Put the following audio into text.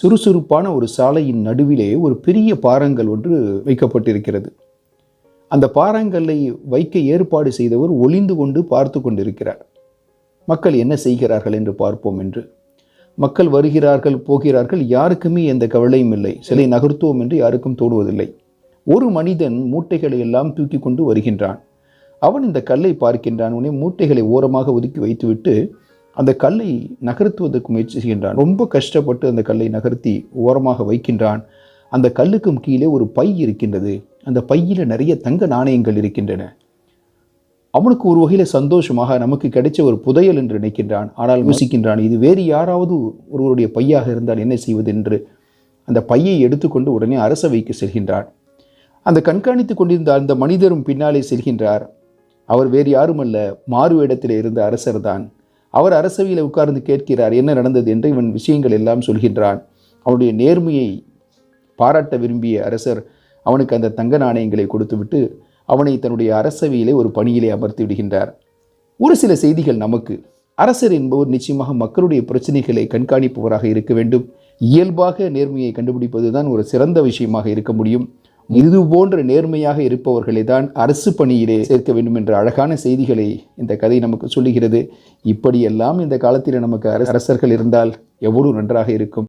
சுறுசுறுப்பான ஒரு சாலையின் நடுவிலே ஒரு பெரிய பாறாங்கல் ஒன்று வைக்கப்பட்டிருக்கிறது. அந்த பாறாங்கல்லை வைக்க ஏற்பாடு செய்தவர் ஒளிந்து கொண்டு பார்த்து கொண்டிருக்கிறார். மக்கள் என்ன செய்கிறார்கள் என்று பார்ப்போம் என்று. மக்கள் வருகிறார்கள் போகிறார்கள் யாருக்குமே எந்த கவலையும் இல்லை. சிலை நகர்த்துவோம் என்று யாருக்கும் தோடுவதில்லை ஒரு மனிதன் மூட்டைகளை எல்லாம் தூக்கி கொண்டு வருகின்றான். அவன் இந்த கல்லை பார்க்கின்றான். உடனே மூட்டைகளை ஓரமாக ஒதுக்கி வைத்துவிட்டு அந்த கல்லை நகர்த்துவதற்கு முயற்சி செய்கின்றான். ரொம்ப கஷ்டப்பட்டு அந்த கல்லை நகர்த்தி ஓரமாக வைக்கின்றான். அந்த கல்லுக்கும் கீழே ஒரு பை இருக்கின்றது. அந்த பையில் நிறைய தங்க நாணயங்கள் இருக்கின்றன. அவனுக்கு ஒரு வகையில் சந்தோஷமாக நமக்கு கிடைச்ச ஒரு புதையல் என்று நினைக்கின்றான். ஆனால் யோசிக்கின்றான் இது வேறு யாராவது ஒருவருடைய பையாக இருந்தால் என்ன செய்வது என்று. அந்த பையை எடுத்துக்கொண்டு உடனே அரசவைக்கு செல்கின்றான். அந்த கண்காணித்து கொண்டிருந்த அந்த மனிதரும் பின்னாலே செல்கின்றார். அவர் வேறு யாருமல்ல மாறு இடத்திலே இருந்த அரசர் தான் அவர் அரசவையில் உட்கார்ந்து கேட்கிறார் என்ன நடந்தது? என்று இவன் விஷயங்கள் எல்லாம் சொல்கின்றான். அவனுடைய நேர்மையை பாராட்ட விரும்பிய அரசர் அவனுக்கு அந்த தங்க நாணயங்களை கொடுத்துவிட்டு அவனை தன்னுடைய அரசவையிலே ஒரு பணியிலே அமர்த்தி விடுகின்றார். ஒரு சில செய்திகள் நமக்கு. அரசர் என்பவர் நிச்சயமாக மக்களுடைய பிரச்சனைகளை கண்காணிப்பவராக இருக்க வேண்டும். இயல்பாக நேர்மையை கண்டுபிடிப்பது தான் ஒரு சிறந்த விஷயமாக இருக்க முடியும். இது போன்ற நேர்மையாக இருப்பவர்களை தான் அரசு பணியிலே சேர்க்க வேண்டும் என்ற அழகான செய்திகளை இந்த கதை நமக்கு சொல்லுகிறது. இப்படியெல்லாம் இந்த காலத்தில் நமக்கு அரசர்கள் இருந்தால் எவ்வளவு நன்றாக இருக்கும்.